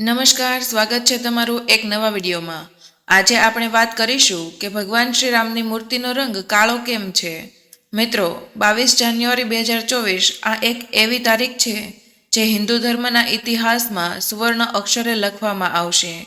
નમસ્કાર, સ્વાગત છે તમારું એક નવા વિડીયોમાં. આજે આપણે વાત કરીશું કે ભગવાન શ્રી રામની મૂર્તિનો રંગ કાળો કેમ છે? મિત્રો, બાવીસ જાન્યુઆરી બે હજાર ચોવીસ આ એક એવી તારીખ છે જે હિન્દુ ધર્મના ઇતિહાસમાં સુવર્ણ અક્ષરે લખવામાં આવશે.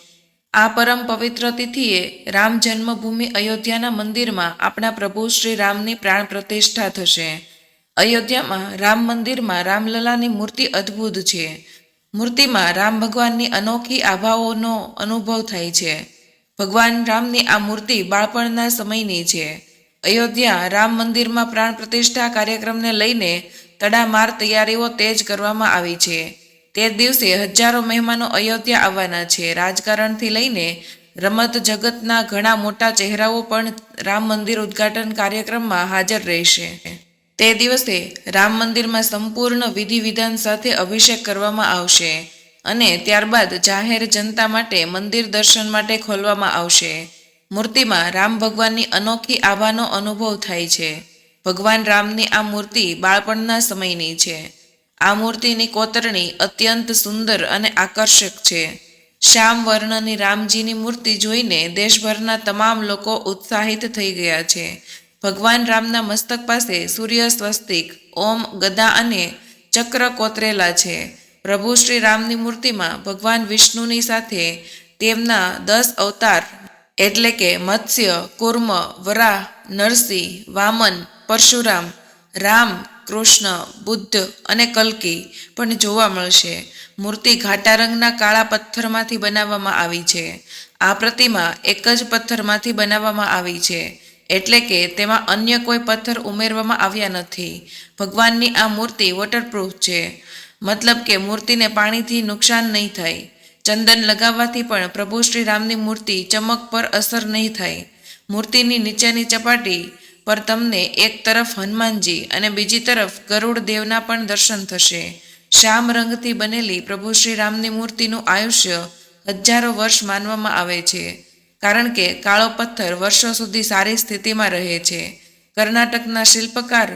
આ પરમ પવિત્ર તિથિએ રામ જન્મભૂમિ અયોધ્યાના મંદિરમાં આપણા પ્રભુ શ્રી રામની પ્રાણ પ્રતિષ્ઠા થશે. અયોધ્યામાં રામ મંદિરમાં રામલલાની મૂર્તિ અદ્ભુત છે. મૂર્તિમાં રામ ભગવાનની અનોખી આભાઓનો અનુભવ થાય છે. ભગવાન રામની આ મૂર્તિ બાળપણના સમયની છે. અયોધ્યા રામ મંદિરમાં પ્રાણ પ્રતિષ્ઠા કાર્યક્રમને લઈને તડામાર તૈયારીઓ તેજ કરવામાં આવી છે. તે દિવસે હજારો મહેમાનો અયોધ્યા આવવાના છે. રાજકારણથી લઈને રમત જગતના ઘણા મોટા ચહેરાઓ પણ રામ મંદિર ઉદ્ઘાટન કાર્યક્રમમાં હાજર રહેશે. તે દિવસે રામ મંદિરમાં સંપૂર્ણ વિધિ વિધાન સાથે અભિષેક કરવામાં આવશે અને ત્યારબાદ જાહેર જનતા માટે મંદિર દર્શન માટે ખોલવામાં આવશે. મૂર્તિમાં રામ ભગવાનની અનોખી આભાનો અનુભવ થાય છે. ભગવાન રામની આ મૂર્તિ બાળપણના સમયની છે. આ મૂર્તિની કોતરણી અત્યંત સુંદર અને આકર્ષક છે. શ્યામ વર્ણની રામજીની મૂર્તિ જોઈને દેશભરના તમામ લોકો ઉત્સાહિત થઈ ગયા છે. ભગવાન રામના મસ્તક પાસે સૂર્ય સ્વસ્તિક, ઓમ, ગદા અને ચક્ર કોતરેલા છે. પ્રભુ શ્રી રામની મૂર્તિમાં ભગવાન વિષ્ણુની સાથે તેમના દસ અવતાર, એટલે કે મત્સ્ય, કુર્મ, વરાહ, નરસિંહ, વામન, પરશુરામ, રામ, કૃષ્ણ, બુદ્ધ અને કલ્કી પણ જોવા મળશે. મૂર્તિ ઘાટા રંગના કાળા પથ્થરમાંથી બનાવવામાં આવી છે. આ પ્રતિમા એક જ પથ્થરમાંથી બનાવવામાં આવી છે. એટલે કે તેમાં અન્ય કોઈ પથ્થર ઉમેરવામાં આવ્યા નથી. ભગવાનની આ મૂર્તિ વોટરપ્રૂફ છે. મતલબ કે મૂર્તિને પાણીથી નુકસાન નહીં થાય. ચંદન લગાવવાથી પણ પ્રભુ શ્રી રામની મૂર્તિ ચમક પર અસર નહીં થાય. મૂર્તિની નીચેની ચપાટી પર તમને એક તરફ હનુમાનજી અને બીજી તરફ ગરુડ દેવના પણ દર્શન થશે. શ્યામ રંગથી બનેલી પ્રભુ શ્રી રામની મૂર્તિનું આયુષ્ય હજારો વર્ષ માનવામાં આવે છે. કારણ કે કાળો પથ્થર વર્ષો સુધી સારી સ્થિતિમાં રહે છે. કર્ણાટકના શિલ્પકાર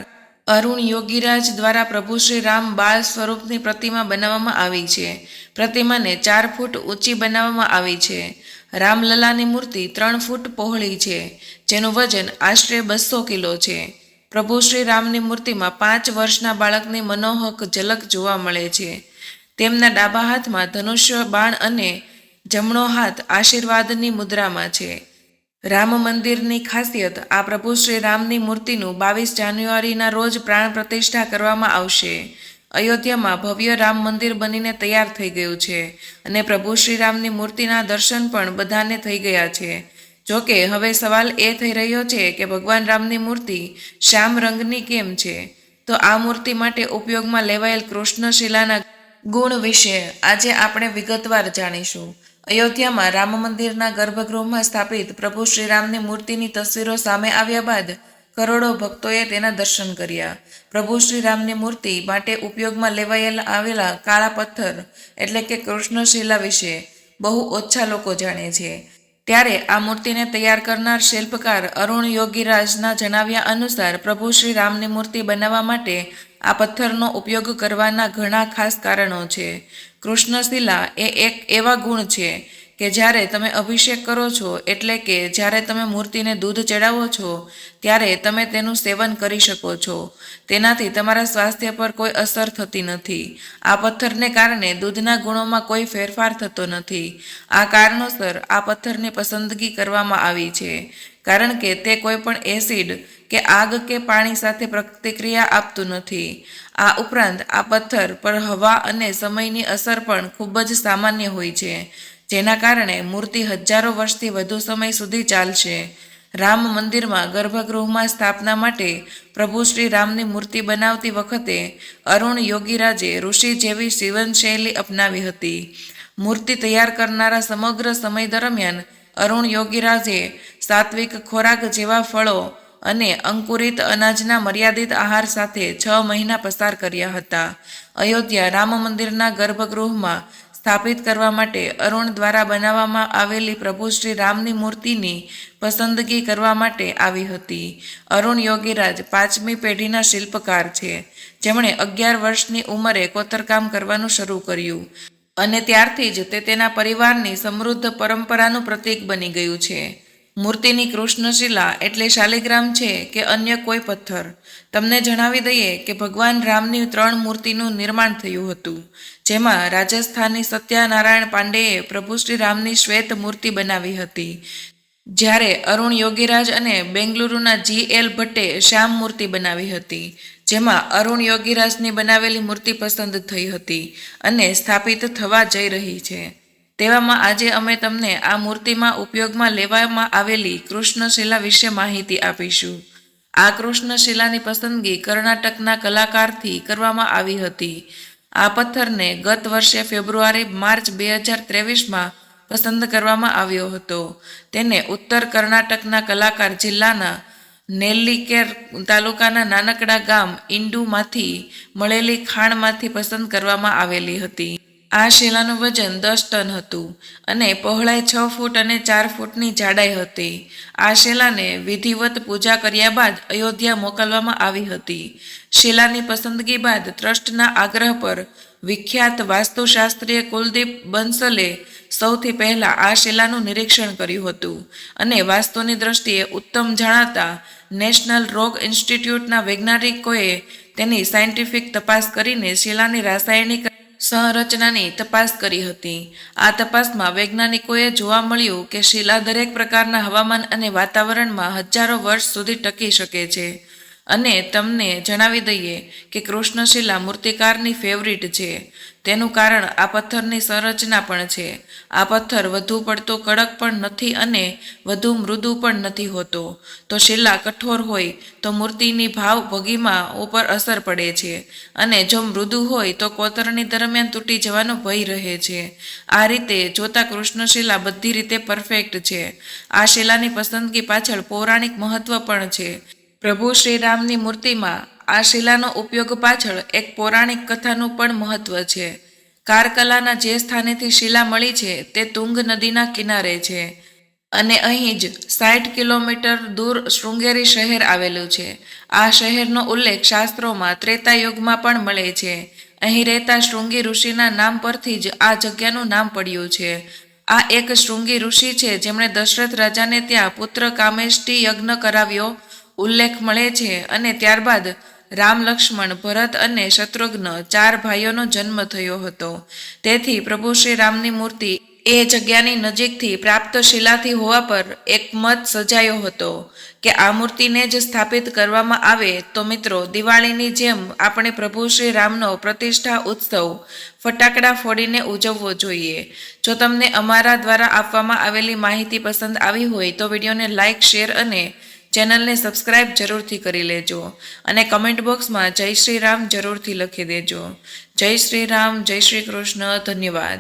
અરુણ યોગીરાજ દ્વારા પ્રભુ શ્રી રામ બાળ સ્વરૂપની પ્રતિમા બનાવવામાં આવી છે. પ્રતિમાને ચાર ફૂટ ઊંચી બનાવવામાં આવી છે. રામલલાની મૂર્તિ ત્રણ ફૂટ પહોળી છે, જેનું વજન આશરે બસો કિલો છે. પ્રભુ શ્રી રામની મૂર્તિમાં પાંચ વર્ષના બાળકની મનોહક ઝલક જોવા મળે છે. તેમના ડાબા હાથમાં ધનુષ્ય, બાણ અને જમણો હાથ આશીર્વાદની મુદ્રામાં છે. રામ મંદિરની ખાસિયત, આ પ્રભુ શ્રી રામની મૂર્તિનું બાવીસ જાન્યુઆરીના રોજ પ્રાણ પ્રતિષ્ઠા કરવામાં આવશે. અયોધ્યામાં ભવ્ય રામ મંદિર બનીને તૈયાર થઈ ગયું છે અને પ્રભુ શ્રી રામની મૂર્તિના દર્શન પણ બધાને થઈ ગયા છે. જોકે, હવે સવાલ એ થઈ રહ્યો છે કે ભગવાન રામની મૂર્તિ શ્યામ રંગની કેમ છે? તો આ મૂર્તિ માટે ઉપયોગમાં લેવાયેલ કૃષ્ણશિલાના ગુણ વિશે આજે આપણે વિગતવાર જાણીશું. અયોધ્યામાં રામ મંદિરના ગર્ભગૃહમાં સ્થાપિત પ્રભુ શ્રીરામની મૂર્તિની તસવીરો સામે આવ્યા બાદ કરોડો ભક્તોએ તેના દર્શન કર્યા. પ્રભુ શ્રીરામની મૂર્તિ માટે ઉપયોગમાં લેવાયેલા આવેલા કાળા પથ્થર એટલે કે કૃષ્ણશિલા વિશે બહુ ઓછા લોકો જાણે છે. ત્યારે આ મૂર્તિને તૈયાર કરનાર શિલ્પકાર અરુણ યોગીરાજના જણાવ્યા અનુસાર પ્રભુ શ્રી રામની મૂર્તિ બનાવવા માટે આ પથ્થરનો ઉપયોગ કરવાના ઘણા ખાસ કારણો છે. કૃષ્ણશિલા એ એક એવા ગુણ છે કે જ્યારે તમે અભિષેક કરો છો, એટલે કે જ્યારે તમે મૂર્તિને દૂધ ચડાવો છો, ત્યારે તમે તેનું સેવન કરી શકો છો. તેનાથી તમારા સ્વાસ્થ્ય પર કોઈ અસર થતી નથી. આ પથ્થરને કારણે દૂધના ગુણોમાં કોઈ ફેરફાર થતો નથી. આ કારણોસર આ પથ્થરની પસંદગી કરવામાં આવી છે. કારણ કે તે કોઈ પણ એસિડ કે આગ કે પાણી સાથે પ્રતિક્રિયા આપતું નથી. આ ઉપરાંત આ પથ્થર પર હવા અને સમયની અસર પણ ખૂબ જ સામાન્ય હોય છે. જેના કારણે મૂર્તિ હજારો વર્ષથી વધુ સમય સુધી ચાલશે. રામ મંદિરમાં ગર્ભગૃહમાં સ્થાપના માટે પ્રભુ શ્રી રામની મૂર્તિ બનાવતી વખતે અરુણ યોગીરાજે ઋષિ જેવી જીવનશૈલી અપનાવી હતી. મૂર્તિ તૈયાર કરનારા સમગ્ર સમય દરમિયાન અરુણ યોગીરાજે સાત્વિક ખોરાક જેવા ફળો અને અંકુરિત અનાજના મર્યાદિત આહાર સાથે છ મહિના પસાર કર્યા હતા. અયોધ્યા રામ મંદિરના ગર્ભગૃહમાં સ્થાપિત કરવા માટે અરુણ દ્વારા બનાવવામાં આવેલી પ્રભુ શ્રી રામની મૂર્તિની પસંદગી કરવા માટે આવી હતી. અરુણ યોગીરાજ પાંચમી પેઢીના શિલ્પકાર છે. જેમણે અગિયાર વર્ષની ઉંમરે કોતરકામ કરવાનું શરૂ કર્યું અને ત્યારથી જ તે તેના પરિવારની સમૃદ્ધ પરંપરાનું પ્રતીક બની ગયું છે. મૂર્તિની કૃષ્ણશિલા એટલે શાલિગ્રામ છે કે અન્ય કોઈ પથ્થર. તમને જણાવી દઈએ કે ભગવાન રામની ત્રણ મૂર્તિનું નિર્માણ થયું હતું, જેમાં રાજસ્થાનની સત્યનારાયણ પાંડેએ પ્રભુ શ્રી રામની શ્વેત મૂર્તિ બનાવી હતી. જ્યારે અરુણ યોગીરાજ અને બેંગલુરુના જી એલ ભટ્ટે શ્યામ મૂર્તિ બનાવી હતી, જેમાં અરુણ યોગીરાજની બનાવેલી મૂર્તિ પસંદ થઈ હતી અને સ્થાપિત થવા જઈ રહી છે. તેવામાં આજે અમે તમને આ મૂર્તિમાં ઉપયોગમાં લેવામાં આવેલી કૃષ્ણશિલા વિશે માહિતી આપીશું. આ કૃષ્ણશિલાની પસંદગી કર્ણાટકના કલાકારથી કરવામાં આવી હતી. આ પથ્થરને ગત વર્ષે ફેબ્રુઆરી, માર્ચ બે હજાર ત્રેવીસમાં પસંદ કરવામાં આવ્યો હતો. તેને ઉત્તર કર્ણાટકના કલાકાર જિલ્લાના નેલ્લીકેર તાલુકાના નાનકડા ગામ ઇન્ડુમાંથી મળેલી ખાણમાંથી પસંદ કરવામાં આવેલી હતી. આ શિલાનું વજન દસ ટન હતું અને પહોળાઈ છ ફૂટ અને ચાર ફૂટની જાડાઈ હતી. આ શિલાને વિધિવત પૂજા કર્યા બાદ અયોધ્યા મોકલવામાં આવી હતી. શિલાની પસંદગી બાદ ટ્રસ્ટના આગ્રહ પર વિખ્યાત વાસ્તુશાસ્ત્રીય કુલદીપ બંસલે સૌથી પહેલાં આ શિલાનું નિરીક્ષણ કર્યું હતું અને વાસ્તુની દ્રષ્ટિએ ઉત્તમ જણાતા નેશનલ રોગ ઇન્સ્ટિટ્યૂટના વૈજ્ઞાનિકોએ તેની સાયન્ટિફિક તપાસ કરીને શિલાની રાસાયણિક સંરચનાની તપાસ કરી હતી. આ તપાસમાં વૈજ્ઞાનિકોએ જોવા મળ્યું કે શિલા દરેક પ્રકારના હવામાન અને વાતાવરણમાં હજારો વર્ષ સુધી ટકી શકે છે. અને તમને જણાવી દઈએ કે કૃષ્ણશિલા મૂર્તિકારની ફેવરિટ છે. તેનું કારણ આ પથ્થરની સંરચના પણ છે. આ પથ્થર વધુ પડતો કડક પણ નથી અને વધુ મૃદુ પણ નથી હોતો. તો શિલા કઠોર હોય તો મૂર્તિની ભાવ ભગીમાં ઉપર અસર પડે છે અને જો મૃદુ હોય તો કોતરણી દરમિયાન તૂટી જવાનો ભય રહે છે. આ રીતે જોતા કૃષ્ણશિલા બધી રીતે પરફેક્ટ છે. આ શિલાની પસંદગી પાછળ પૌરાણિક મહત્વ પણ છે. પ્રભુ શ્રીરામની મૂર્તિમાં આ શિલાનો ઉપયોગ પાછળ એક પૌરાણિક કથાનું પણ મહત્વ છે. કારકલાના જે સ્થાનેથી શિલા મળી છે તે તુંગ નદીના કિનારે છે અને અહીં જ સાઠ કિલોમીટર દૂર શૃંગેરી શહેર આવેલું છે. આ શહેરનો ઉલ્લેખ શાસ્ત્રોમાં ત્રેતા યુગમાં પણ મળે છે. અહીં રહેતા શૃંગી ઋષિના નામ પરથી જ આ જગ્યાનું નામ પડ્યું છે. આ એક શૃંગી ઋષિ છે જેમણે દશરથ રાજાને ત્યાં પુત્ર કામેષ્ટી યજ્ઞ કરાવ્યો ઉલ્લેખ મળે છે અને ત્યારબાદ રામ લક્ષ્મણ, ભરત અને શત્રુઘ્ન ચાર ભાઈઓનો જન્મ થયો હતો. તેથી પ્રભુ શ્રી રામની મૂર્તિ એ જગ્યાની નજીકથી પ્રાપ્ત શિલાથી હોવા પર એક મત સજાયો હતો કે આ મૂર્તિને જ સ્થાપિત કરવામાં આવે તો મિત્રો દિવાળીની જેમ આપણે પ્રભુ શ્રી રામનો પ્રતિષ્ઠા ઉત્સવ ફટાકડા ફોડીને ઉજવવો જોઈએ. જો તમને અમારા દ્વારા આપવામાં આવેલી માહિતી પસંદ આવી હોય તો વિડીયોને લાઇક શેર અને ચેનલને સબસ્ક્રાઇબ જરૂરથી કરી લેજો અને કમેન્ટ બોક્સમાં જય શ્રી રામ જરૂરથી લખી દેજો. જય શ્રી રામ, જય શ્રી કૃષ્ણ, ધન્યવાદ.